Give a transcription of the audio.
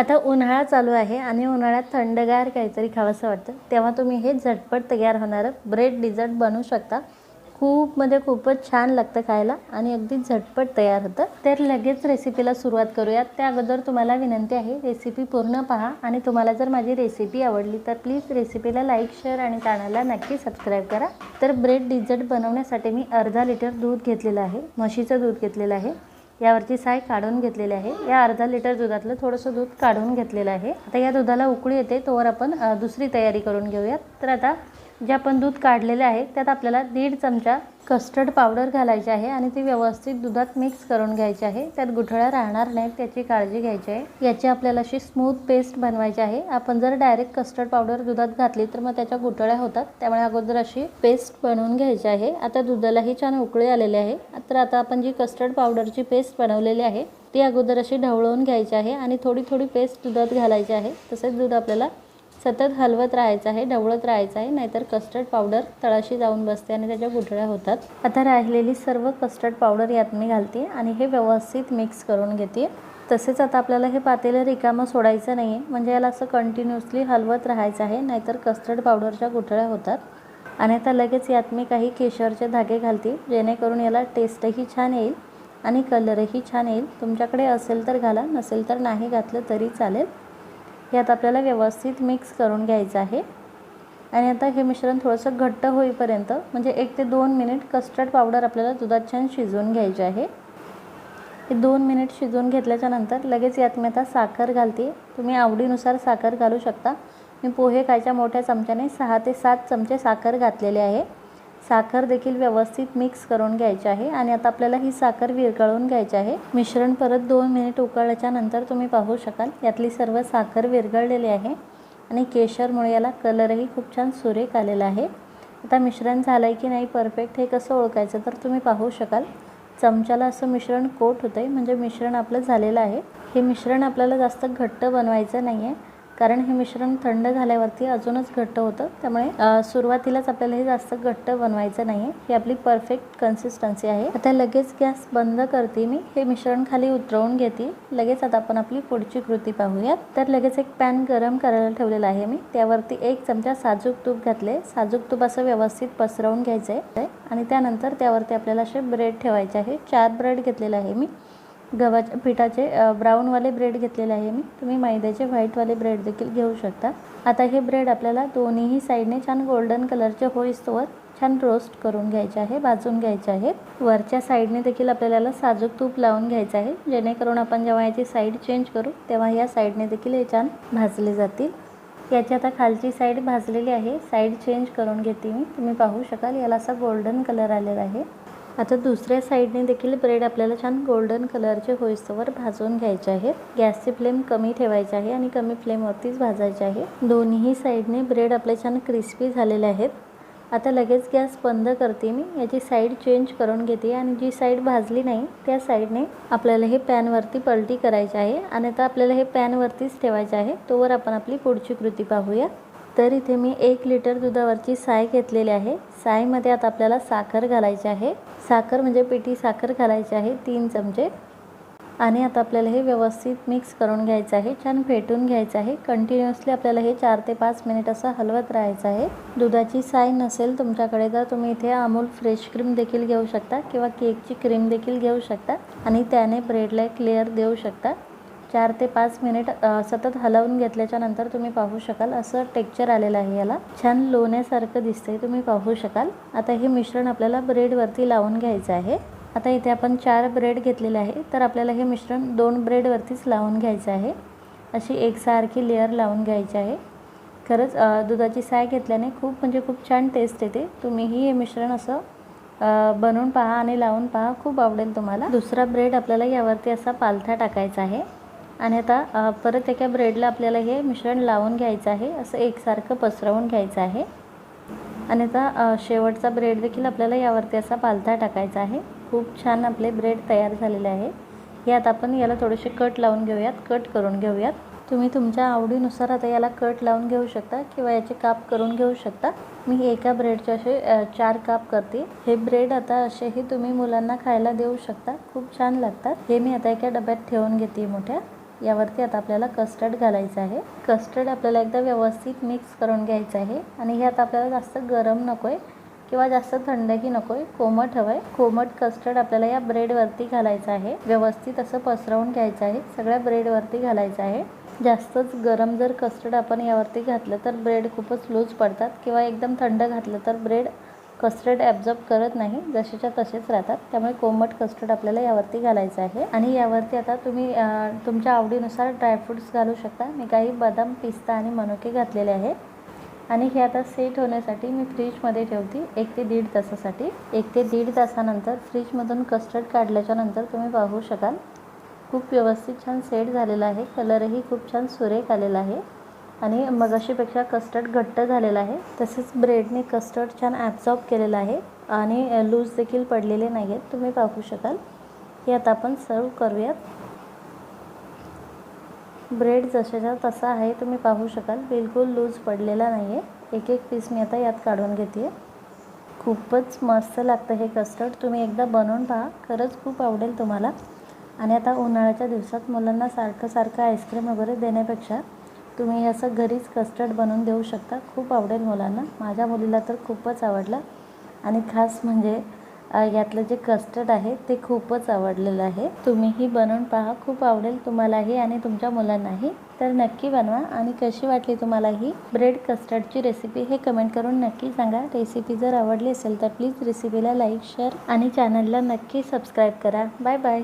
आता उन्हाळा चालू आहे आणि उन्हाळ्यात थंडगार काहीतरी खावंसं वाटतं. तेव्हा तुम्ही हे झटपट तयार होणारं ब्रेड डिझर्ट बनवू शकता. खूप म्हणजे खूपच छान लागतं खायला आणि अगदी झटपट तयार होतं. तर लगेच रेसिपीला सुरुवात करूयात. त्या अगोदर तुम्हाला विनंती आहे रेसिपी पूर्ण पहा आणि तुम्हाला जर माझी रेसिपी आवडली तर प्लीज रेसिपीला लाईक शेअर आणि चॅनलला नक्की सबस्क्राईब करा. तर ब्रेड डिझर्ट बनवण्यासाठी मी अर्धा लिटर दूध घेतलेलं आहे म्हशीचं दूध घेतलेलं आहे. यावरची साय काढून घेतलेली आहे. या अर्धा लिटर दुधातलं थोडंसं दूध काढून घेतलेलं आहे. आता या दुधाला उकळी येते तोवर आपण दुसरी तयारी करून घेऊयात. तर आता जे आपण दूध काढलेले आहे त्यात आपल्याला दीड चमचा कस्टर्ड पावडर घालायची आहे आणि ती व्यवस्थित दुधात मिक्स करून घ्यायची आहे. त्यात गुठळ्या राहणार नाहीत त्याची काळजी घ्यायची आहे. याची आपल्याला अशी स्मूथ पेस्ट बनवायची आहे. आपण जर डायरेक्ट कस्टर्ड पावडर दुधात घातली तर मग त्याच्या गुठळ्या होतात. त्यामुळे अगोदर अशी पेस्ट बनवून घ्यायची आहे. आता दुधालाही छान उकळी आलेले आहे. तर आता आपण जी कस्टर्ड पावडरची पेस्ट बनवलेली आहे ती अगोदर अशी ढवळवून घ्यायची आहे आणि थोडी थोडी पेस्ट दुधात घालायची आहे. तसेच दूध आपल्याला सतत हलवत राहायचं आहे ढवळत राहायचं आहे नाहीतर कस्टर्ड पावडर तळाशी जाऊन बसते आणि त्याच्या गुठळ्या होतात. आता राहिलेली सर्व कस्टर्ड पावडर यात मी घालते आणि हे व्यवस्थित मिक्स करून घेते. तसेच आता आपल्याला हे पातेलं रिकामं सोडायचं नाही आहे म्हणजे याला असं कंटिन्युअसली हलवत राहायचं आहे नाहीतर कस्टर्ड पावडरच्या गुठळ्या होतात. आणि आता लगेच यात मी काही केशरचे धागे घालते जेणेकरून याला टेस्टही छान येईल आणि कलरही छान येईल. तुमच्याकडे असेल तर घाला नसेल तर नाही घातलं तरी चालेल. यात आपल्याला व्यवस्थित मिक्स करून घ्यायचं आहे. आणि आता हे मिश्रण थोडंसं घट्ट होईपर्यंत म्हणजे एक ते दोन मिनिट कस्टर्ड पावडर आपल्याला दुधात छान शिजवून घ्यायचे आहे. हे दोन मिनिट शिजवून घेतल्याच्या नंतर लगेच यात मी आता साखर घालते. तुम्ही आवडीनुसार साखर घालू शकता. मी पोहे खायच्या मोठ्या चमच्याने सहा ते सात चमचे साखर घातलेले आहे. साखर देखील व्यवस्थित मिक्स करून घ्यायची आहे आणि आता आपल्याला ही साखर विरघळवून घ्यायची आहे. मिश्रण परत दोन मिनिट उकळल्याच्या नंतर तुम्ही पाहू शकाल. यातली सर्व साखर विरघळलेली आहे आणि केशरमुळे याला कलरही खूप छान सुरेख आलेला आहे. आता मिश्रण झालं आहे की नाही परफेक्ट हे कसं ओळखायचं तर तुम्ही पाहू शकाल. चमच्याला असं मिश्रण कोट होतं आहे म्हणजे मिश्रण आपलं झालेलं आहे. हे मिश्रण आपल्याला जास्त घट्ट बनवायचं नाही आहे कारण हे मिश्रण थंड झाल्यावरती अजूनच घट्ट होतं. त्यामुळे सुरुवातीलाच आपल्याला हे जास्त घट्ट बनवायचं नाही आहे ही आपली परफेक्ट कन्सिस्टन्सी आहे. आता लगेच गॅस बंद करते मी. हे मिश्रण खाली उतरवून घेते. लगेच आता आपण आपली पुढची कृती पाहूयात. तर लगेच एक पॅन गरम करायला ठेवलेला आहे मी. त्यावरती एक चमचा साजूक तूप घातले. साजूक तूप असं व्यवस्थित पसरवून घ्यायचं आहे आणि त्यानंतर त्यावरती आपल्याला असे ब्रेड ठेवायचे आहे. चार ब्रेड घेतलेले आहे मी. गव्हाच्या पिठाचे ब्राऊनवाले ब्रेड घेतलेले आहे मी. तुम्ही मैद्याचे व्हाईटवाले ब्रेड देखील घेऊ शकता. आता हे ब्रेड आपल्याला दोन्हीही साईडने छान गोल्डन कलरचे होईस्तोवर छान रोस्ट करून घ्यायचे आहे भाजून घ्यायचे आहे. वरच्या साईडने देखील आपल्याला साजूक तूप लावून घ्यायचं आहे. जेणेकरून आपण जेव्हा याची साईड चेंज करू तेव्हा या साईडने देखील हे छान भाजले जातील. याची आता खालची साईड भाजलेली आहे. साईड चेंज करून घेते मी. तुम्ही पाहू शकाल याला असा गोल्डन कलर आलेला आहे. आता दुसऱ्या साईडने देखील ब्रेड आपल्याला छान गोल्डन कलरचे होईस्तवर भाजून घ्यायचे आहेत. गॅसची फ्लेम कमी ठेवायची आहे आणि कमी फ्लेमवरतीच भाजायचे आहे. दोन्ही साईडने ब्रेड आपले छान क्रिस्पी झालेले आहेत. आता लगेच गॅस बंद करते मी. याची साईड चेंज करून घेते आणि जी साईड भाजली नाही त्या साईडने आपल्याला हे पॅनवरती पलटी करायची आहे. आणि आता आपल्याला हे पॅनवरतीच ठेवायचे आहे. तोवर आपण आपली पुढची कृती पाहूया. तर इथे मी एक लिटर दुधावरची साय घेतलेली आहे. सायमध्ये आता आपल्याला साखर घालायची आहे. साखर म्हणजे पिठी साखर घालायची आहे तीन चमचे. आणि आता आपल्याला हे व्यवस्थित मिक्स करून घ्यायचं आहे. छान फेटून घ्यायचं आहे. कंटिन्युअसली आपल्याला हे चार ते पाच मिनिट असं हलवत राहायचं आहे. दुधाची साय नसेल तुमच्याकडे तर तुम्ही इथे अमूल फ्रेश क्रीम देखील घेऊ शकता किंवा केकची क्रीम देखील घेऊ शकता. आणि त्याने ब्रेडला एक लेअर देऊ शकता. चार ते पाच मिनिट सतत हलवून घेतल्याच्या नंतर तुम्ही पाहू शकाल असं टेक्चर आलेलं आहे याला. छान लोण्यासारखं दिसतंय तुम्ही पाहू शकाल. आता हे मिश्रण आपल्याला ब्रेडवरती लावून घ्यायचं आहे. आता इथे आपण चार ब्रेड घेतलेले आहे तर आपल्याला हे मिश्रण दोन ब्रेडवरतीच लावून घ्यायचं आहे. अशी एकसारखी लेअर लावून घ्यायची आहे. खरंच दुधाची साय घेतल्याने खूप म्हणजे खूप छान टेस्ट येते. तुम्हीही हे मिश्रण असं बनवून पहा आणि लावून पहा. खूप आवडेल तुम्हाला. दुसरा ब्रेड आपल्याला यावरती असा पालथा टाकायचा आहे. आणि आता परत एका ब्रेडला आपल्याला हे मिश्रण लावून घ्यायचं आहे. असं एकसारखं पसरवून घ्यायचं आहे. आणि आता शेवटचा ब्रेड देखील आपल्याला यावरती असा पालथा टाकायचा आहे. खूप छान आपले ब्रेड तयार झालेले आहे. यात आपण याला थोडेसे कट लावून घेऊयात. कट करून घेऊयात. तुम्ही तुमच्या आवडीनुसार आता याला कट लावून घेऊ शकता किंवा याचे काप करून घेऊ शकता. मी एका ब्रेडचे असे चार काप करते. हे ब्रेड आता असेही तुम्ही मुलांना खायला देऊ शकता. खूप छान लागतात. हे मी आता एका डब्यात ठेवून घेते मोठ्या. यावरती आता आपल्याला कस्टर्ड घालायचं आहे. कस्टर्ड आपल्याला एकदा व्यवस्थित मिक्स करून घ्यायचं आहे. आणि हे आता आपल्याला जास्त गरम नको आहे किंवा जास्त थंडही नको आहे कोमट हवं आहे कोमट कस्टर्ड आपल्याला या ब्रेडवरती घालायचं आहे. व्यवस्थित असं पसरवून घ्यायचं आहे. सगळ्या ब्रेडवरती घालायचं आहे. जास्तच गरम जर कस्टर्ड आपण यावरती घातलं तर ब्रेड खूपच लूज पडतात. किंवा एकदम थंड घातलं तर ब्रेड कस्टर्ड ॲब्झॉर्ब करत नाही जसेच्या तसेच राहतात. त्यामुळे कोमट कस्टर्ड आपल्याला यावरती घालायचं आहे. आणि यावरती आता तुम्ही तुमच्या आवडीनुसार ड्रायफ्रूट्स घालू शकता. मी काही बदाम पिस्ता आणि मनुके घातलेले आहे. आणि हे आता सेट होण्यासाठी मी फ्रीजमध्ये ठेवते एक ते दीड तासासाठी. एक ते दीड तासानंतर फ्रीजमधून कस्टर्ड काढल्याच्या नंतर तुम्ही पाहू शकाल. खूप व्यवस्थित छान सेट झालेला आहे. कलरही खूप छान सुरेख आलेला आहे. आणि मगाशीपेक्षा कस्टर्ड घट्ट झालेला आहे. तसेच ब्रेडने कस्टर्ड छान ॲब्झॉर्ब केलेलं आहे आणि लूज देखील पडलेले नाही आहेत तुम्ही पाहू शकाल. हे आता आपण सर्व करूयात. ब्रेड जशाचा तसा आहे तुम्ही पाहू शकाल. बिलकुल लूज पडलेला नाही आहे एक एक पीस मी आता यात काढून घेते खूपच मस्त लागतं हे कस्टर्ड तुम्ही एकदा बनवून पहा. खरंच खूप आवडेल तुम्हाला. आणि आता उन्हाळ्याच्या दिवसात मुलांना सारखं सारखं आईस्क्रीम वगैरे देण्यापेक्षा तुम्ही असं घरीच कस्टर्ड बनवून देऊ शकता. खूप आवडेल मुलांना. माझ्या मुलीला तर खूपच आवडलं. आणि खास म्हणजे यातलं जे कस्टर्ड आहे ते खूपच आवडलेलं आहे. तुम्हीही बनवून पहा. खूप आवडेल तुम्हालाही आणि तुमच्या मुलांनाही. तर नक्की बनवा. आणि कशी वाटली तुम्हाला ही ब्रेड कस्टर्डची रेसिपी हे कमेंट करून नक्की सांगा. रेसिपी जर आवडली असेल तर प्लीज रेसिपीला लाईक शेअर आणि चॅनलला नक्की सबस्क्राईब करा. Bye bye